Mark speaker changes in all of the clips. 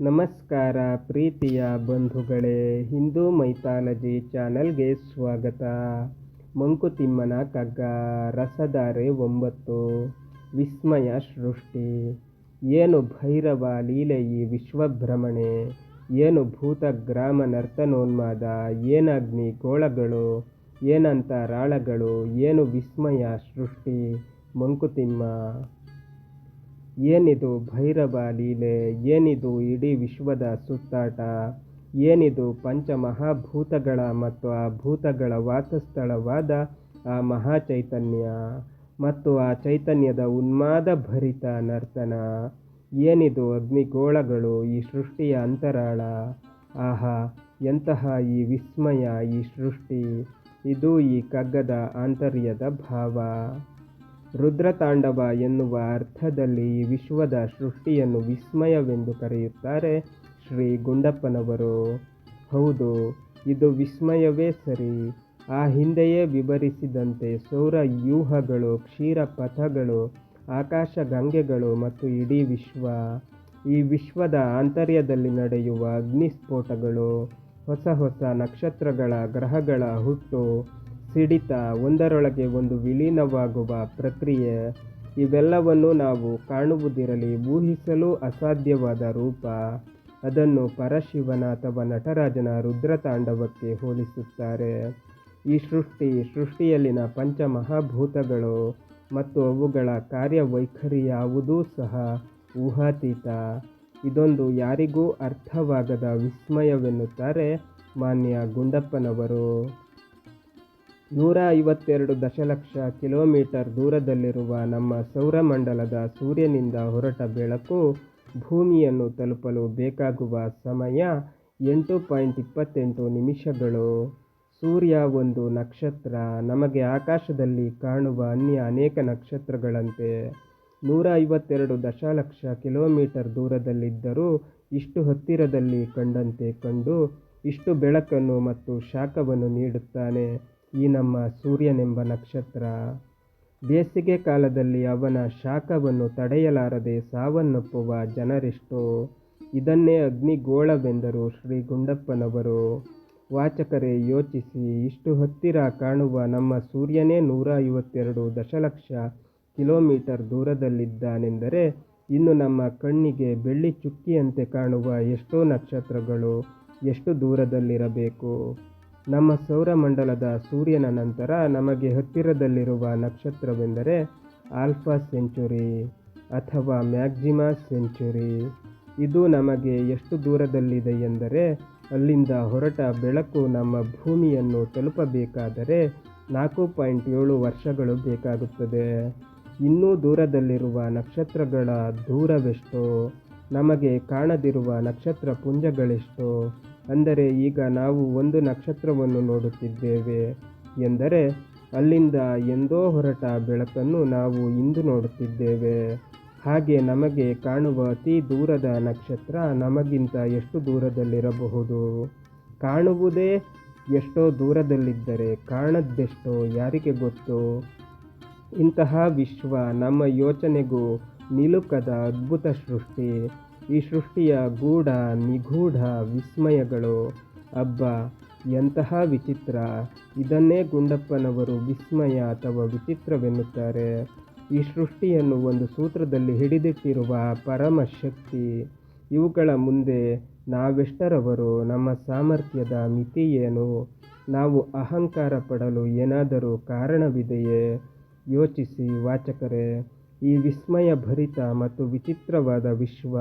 Speaker 1: ನಮಸ್ಕಾರ ಪ್ರೀತಿಯ ಬಂಧುಗಳೇ, ಹಿಂದೂ ಮೈಥಾಲಜಿ ಚಾನಲ್ಗೆ ಸ್ವಾಗತ. ಮಂಕುತಿಮ್ಮನ ಕಗ್ಗ, ರಸಧಾರೆ ಒಂಬತ್ತು, ವಿಸ್ಮಯ ಸೃಷ್ಟಿ. ಏನು ಭೈರವ ಲೀಲೆ ಈ ವಿಶ್ವಭ್ರಮಣೆ? ಏನು ಭೂತ ಗ್ರಾಮ ನರ್ತನೋನ್ಮಾದ? ಏನಗ್ನಿ ಗೋಳಗಳು? ಏನಂತ ರಾಳಗಳು? ಏನು ವಿಸ್ಮಯ ಸೃಷ್ಟಿ? ಮಂಕುತಿಮ್ಮ ಏನಿದು ಭೈರವ ಲೀಲೆ, ಏನಿದು ಇಡೀ ವಿಶ್ವದ ಸುತ್ತಾಟ, ಏನಿದು ಪಂಚಮಹಾಭೂತಗಳ ಮತ್ತು ಆ ಭೂತಗಳ ವಾಸಸ್ಥಳವಾದ ಆ ಮಹಾಚೈತನ್ಯ ಮತ್ತು ಆ ಚೈತನ್ಯದ ಉನ್ಮಾದ ಭರಿತ ನರ್ತನ. ಏನಿದು ಅಗ್ನಿಗೋಳಗಳು ಈ ಸೃಷ್ಟಿಯ ಅಂತರಾಳ. ಆಹಾ, ಎಂತಹ ಈ ವಿಸ್ಮಯ ಈ ಸೃಷ್ಟಿ. ಇದು ಈ ಕಗ್ಗದ ಆಂತರ್ಯದ ಭಾವ. ರುದ್ರತಾಂಡವ ಎನ್ನುವ ಅರ್ಥದಲ್ಲಿ ವಿಶ್ವದ ಸೃಷ್ಟಿಯನ್ನು ವಿಸ್ಮಯವೆಂದು ಕರೆಯುತ್ತಾರೆ ಶ್ರೀ ಗುಂಡಪ್ಪನವರು. ಹೌದು, ಇದು ವಿಸ್ಮಯವೇ ಸರಿ. ಆ ಹಿಂದೆಯೇ ವಿವರಿಸಿದಂತೆ ಸೌರ ವ್ಯೂಹಗಳು, ಕ್ಷೀರ ಪಥಗಳು, ಆಕಾಶ ಗಂಗೆಗಳು ಮತ್ತು ಇಡೀ ವಿಶ್ವ. ಈ ವಿಶ್ವದ ಆಂತರ್ಯದಲ್ಲಿ ನಡೆಯುವ ಅಗ್ನಿಸ್ಫೋಟಗಳು, ಹೊಸ ಹೊಸ ನಕ್ಷತ್ರಗಳ ಗ್ರಹಗಳ ಹುಟ್ಟು ಸಿಡಿತ, ಒಂದರೊಳಗೆ ಒಂದು ವಿಲೀನವಾಗುವ ಪ್ರಕ್ರಿಯೆ, ಇವೆಲ್ಲವನ್ನು ನಾವು ಕಾಣುವುದಿರಲಿ, ಊಹಿಸಲು ಅಸಾಧ್ಯವಾದ ರೂಪ. ಅದನ್ನು ಪರಶಿವನ ಅಥವಾ ನಟರಾಜನ ರುದ್ರತಾಂಡವಕ್ಕೆ ಹೋಲಿಸುತ್ತಾರೆ. ಈ ಸೃಷ್ಟಿ ಸೃಷ್ಟಿಯಲ್ಲಿನ ಪಂಚಮಹಾಭೂತಗಳು ಮತ್ತು ಅವುಗಳ ಕಾರ್ಯವೈಖರಿ ಯಾವುದೂ ಸಹ ಊಹಾತೀತ. ಇದೊಂದು ಯಾರಿಗೂ ಅರ್ಥವಾಗದ ವಿಸ್ಮಯವೆನ್ನುತ್ತಾರೆ ಮಾನ್ಯ ಗುಂಡಪ್ಪನವರು. ನೂರ ಐವತ್ತೆರಡು ದಶಲಕ್ಷ ಕಿಲೋಮೀಟರ್ ದೂರದಲ್ಲಿರುವ ನಮ್ಮ ಸೌರಮಂಡಲದ ಸೂರ್ಯನಿಂದ ಹೊರಟ ಬೆಳಕು ಭೂಮಿಯನ್ನು ತಲುಪಲು ಬೇಕಾಗುವ ಸಮಯ ಎಂಟು ಪಾಯಿಂಟ್ ಇಪ್ಪತ್ತೆಂಟು ನಿಮಿಷಗಳು. ಸೂರ್ಯ ಒಂದು ನಕ್ಷತ್ರ ನಮಗೆ ಆಕಾಶದಲ್ಲಿ ಕಾಣುವ ಅನ್ಯ ಅನೇಕ ನಕ್ಷತ್ರಗಳಂತೆ. ನೂರ ಐವತ್ತೆರಡು ದಶಲಕ್ಷ ಕಿಲೋಮೀಟರ್ ದೂರದಲ್ಲಿದ್ದರೂ ಇಷ್ಟು ಹತ್ತಿರದಲ್ಲಿ ಕಂಡಂತೆ ಕಂಡು ಇಷ್ಟು ಬೆಳಕನ್ನು ಮತ್ತು ಶಾಖವನ್ನು ನೀಡುತ್ತಾನೆ. ಈ ನಮ್ಮ ಸೂರ್ಯನೆಂಬ ನಕ್ಷತ್ರ. ಬೇಸಿಗೆ ಕಾಲದಲ್ಲಿ ಅವನ ಶಾಖವನ್ನು ತಡೆಯಲಾರದೆ ಸಾವನ್ನಪ್ಪುವ ಜನರೆಷ್ಟೋ? ಇದನ್ನೇ ಅಗ್ನಿಗೋಳವೆಂದರು ಶ್ರೀ ಗುಂಡಪ್ಪನವರು ವಾಚಕರೇ, ಯೋಚಿಸಿ. ಇಷ್ಟು ಹತ್ತಿರ ಕಾಣುವ ನಮ್ಮ ಸೂರ್ಯನೇ ನೂರ ಐವತ್ತೆರಡು ದಶಲಕ್ಷ ಕಿಲೋಮೀಟರ್ ದೂರದಲ್ಲಿದ್ದಾನೆಂದರೆ ಇನ್ನು ನಮ್ಮ ಕಣ್ಣಿಗೆ ಬೆಳ್ಳಿ ಚುಕ್ಕಿಯಂತೆ ಕಾಣುವ ಎಷ್ಟೋ ನಕ್ಷತ್ರಗಳು ಎಷ್ಟು ದೂರದಲ್ಲಿರಬೇಕು? ನಮ್ಮ ಸೌರಮಂಡಲದ ಸೂರ್ಯನ ನಂತರ ನಮಗೆ ಹತ್ತಿರದಲ್ಲಿರುವ ನಕ್ಷತ್ರವೆಂದರೆ ಆಲ್ಫಾ ಸೆಂಚುರಿ ಅಥವಾ ಮ್ಯಾಕ್ಸಿಮಾ ಸೆಂಚುರಿ. ಇದು ನಮಗೆ ಎಷ್ಟು ದೂರದಲ್ಲಿದೆ ಎಂದರೆ ಅಲ್ಲಿಂದ ಹೊರಟ ಬೆಳಕು ನಮ್ಮ ಭೂಮಿಯನ್ನು ತಲುಪಬೇಕಾದರೆ ನಾಲ್ಕು ಪಾಯಿಂಟ್ ಏಳು ವರ್ಷಗಳು ಬೇಕಾಗುತ್ತದೆ. ಇನ್ನೂ ದೂರದಲ್ಲಿರುವ ನಕ್ಷತ್ರಗಳ ದೂರವೆಷ್ಟು? ನಮಗೆ ಕಾಣದಿರುವ ನಕ್ಷತ್ರ ಪುಂಜಗಳೆಷ್ಟೋ? ಅಂದರೆ ಈಗ ನಾವು ಒಂದು ನಕ್ಷತ್ರವನ್ನು ನೋಡುತ್ತಿದ್ದೇವೆ ಎಂದರೆ ಅಲ್ಲಿಂದ ಎಂದೋ ಹೊರಟ ಬೆಳಕನ್ನು ನಾವು ಇಂದು ನೋಡುತ್ತಿದ್ದೇವೆ. ಹಾಗೆ ನಮಗೆ ಕಾಣುವ ಅತಿ ದೂರದ ನಕ್ಷತ್ರ ನಮಗಿಂತ ಎಷ್ಟು ದೂರದಲ್ಲಿರಬಹುದು? ಕಾಣುವುದೇ ಎಷ್ಟೋ ದೂರದಲ್ಲಿದ್ದರೆ ಕಾಣದ್ದೆಷ್ಟೋ ಯಾರಿಗೆ ಗೊತ್ತು? ಇಂತಹ ವಿಶ್ವ ನಮ್ಮ ಯೋಚನೆಗೂ ನಿಲುಕದ ಅದ್ಭುತ ಸೃಷ್ಟಿ. ಈ ಸೃಷ್ಟಿಯ ಗೂಢ, ನಿಗೂಢ ವಿಸ್ಮಯಗಳು, ಅಬ್ಬ, ಎಂತಹ ವಿಚಿತ್ರ, ಇದನ್ನೇ ಗುಂಡಪ್ಪನವರು ವಿಸ್ಮಯ ಅಥವಾ ವಿಚಿತ್ರವೆನ್ನುತ್ತಾರೆ. ಈ ಸೃಷ್ಟಿಯನ್ನು ಒಂದು ಸೂತ್ರದಲ್ಲಿ ಹಿಡಿದಿಟ್ಟಿರುವ ಪರಮಶಕ್ತಿ. ಇವುಗಳ ಮುಂದೆ ನಾವೆಷ್ಟರವರು, ನಮ್ಮ ಸಾಮರ್ಥ್ಯದ ಮಿತಿ ಏನು? ನಾವು ಅಹಂಕಾರ ಪಡಲು ಏನಾದರೂ ಕಾರಣವಿದೆಯೇ? ಯೋಚಿಸಿ ವಾಚಕರೇ, ಈ ವಿಸ್ಮಯ ಭರಿತ ಮತ್ತು ವಿಚಿತ್ರವಾದ ವಿಶ್ವ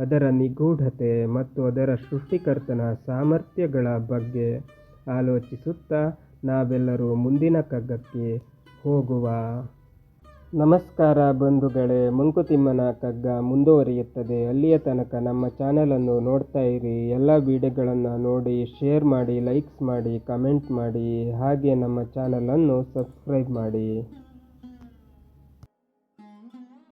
Speaker 1: ಅದರ ನಿಗೂಢತೆ ಮತ್ತು ಅದರ ಸೃಷ್ಟಿಕರ್ತನ ಸಾಮರ್ಥ್ಯಗಳ ಬಗ್ಗೆ ಆಲೋಚಿಸುತ್ತಾ ನಾವೆಲ್ಲರೂ ಮುಂದಿನ ಕಗ್ಗಕ್ಕೆ ಹೋಗುವ. ನಮಸ್ಕಾರ ಬಂಧುಗಳೇ, ಮಂಕುತಿಮ್ಮನ ಕಗ್ಗ ಮುಂದುವರಿಯುತ್ತದೆ. ಅಲ್ಲಿಯ ತನಕ ನಮ್ಮ ಚಾನಲನ್ನು ನೋಡ್ತಾ ಇರಿ. ಎಲ್ಲ ವಿಡಿಯೋಗಳನ್ನು ನೋಡಿ, ಶೇರ್ ಮಾಡಿ, ಲೈಕ್ಸ್ ಮಾಡಿ, ಕಮೆಂಟ್ ಮಾಡಿ. ಹಾಗೆ ನಮ್ಮ ಚಾನಲನ್ನು ಸಬ್ಸ್ಕ್ರೈಬ್ ಮಾಡಿ.